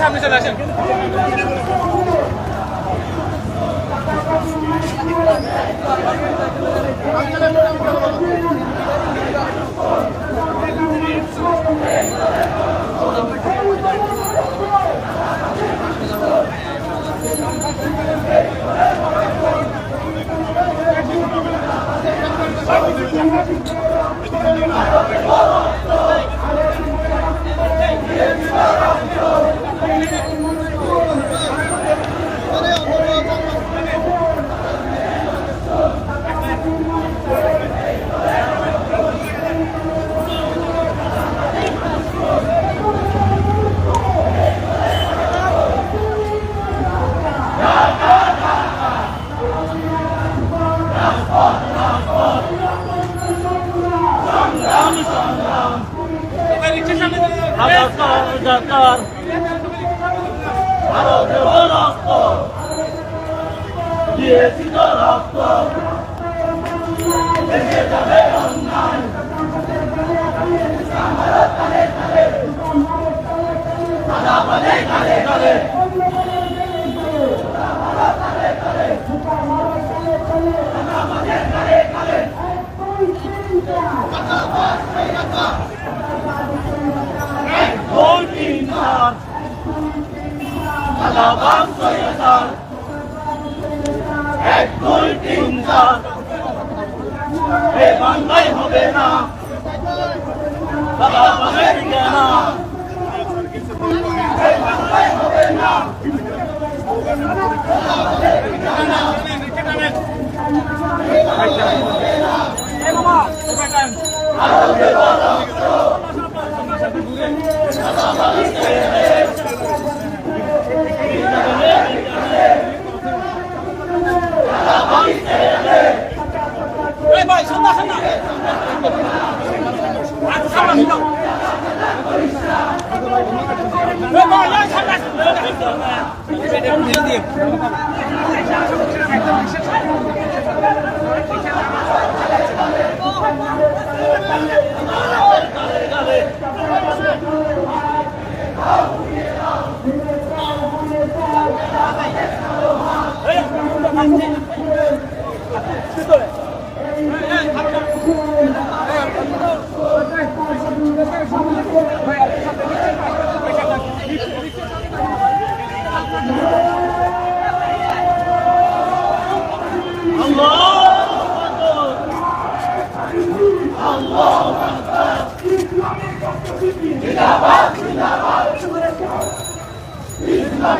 সামনে চলে আসেন। যাকার ভারতের রক্ত দিয়েছি রক্ত যাবে তিন চার ছয় চার এক দুই তিন চার এ বাংলায় হবে না কাদা বামের জ্ঞানা এ Em.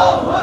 Allahu